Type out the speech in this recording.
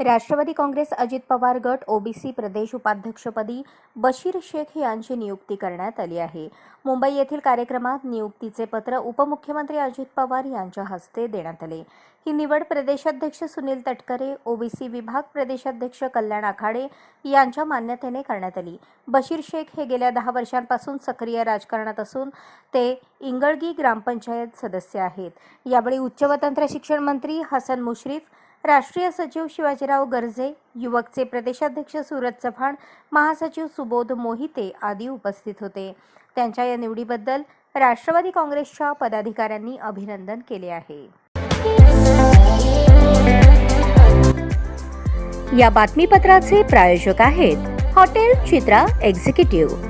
राष्ट्रवादी काँग्रेस अजित पवार गट ओबीसी प्रदेश उपाध्यक्षपदी बशीर शेख यांची नियुक्ती करण्यात आली आहे. मुंबई येथील कार्यक्रमात नियुक्तीचे पत्र उपमुख्यमंत्री अजित पवार यांच्या हस्ते देण्यात आले. ही निवड प्रदेशाध्यक्ष सुनील तटकरे ओबीसी विभाग प्रदेशाध्यक्ष कल्याण आखाडे यांच्या मान्यतेने करण्यात आली. बशीर शेख हे गेल्या दहा वर्षांपासून सक्रिय राजकारणात असून ते इंगळगी ग्रामपंचायत सदस्य आहेत. यावेळी उच्च व तंत्र शिक्षण मंत्री हसन मुश्रीफ राष्ट्रीय सचिव शिवाजीराव गर्जे युवकचे प्रदेशाध्यक्ष सूरज चव्हाण महासचिव सुबोध मोहिते आदी उपस्थित होते. त्यांच्या या निवडीबद्दल राष्ट्रवादी काँग्रेसच्या पदाधिकाऱ्यांनी अभिनंदन केले आहे. या बातमीपत्राचे प्रायोजक आहेत हॉटेल चित्रा एक्झिक्युटिव्ह.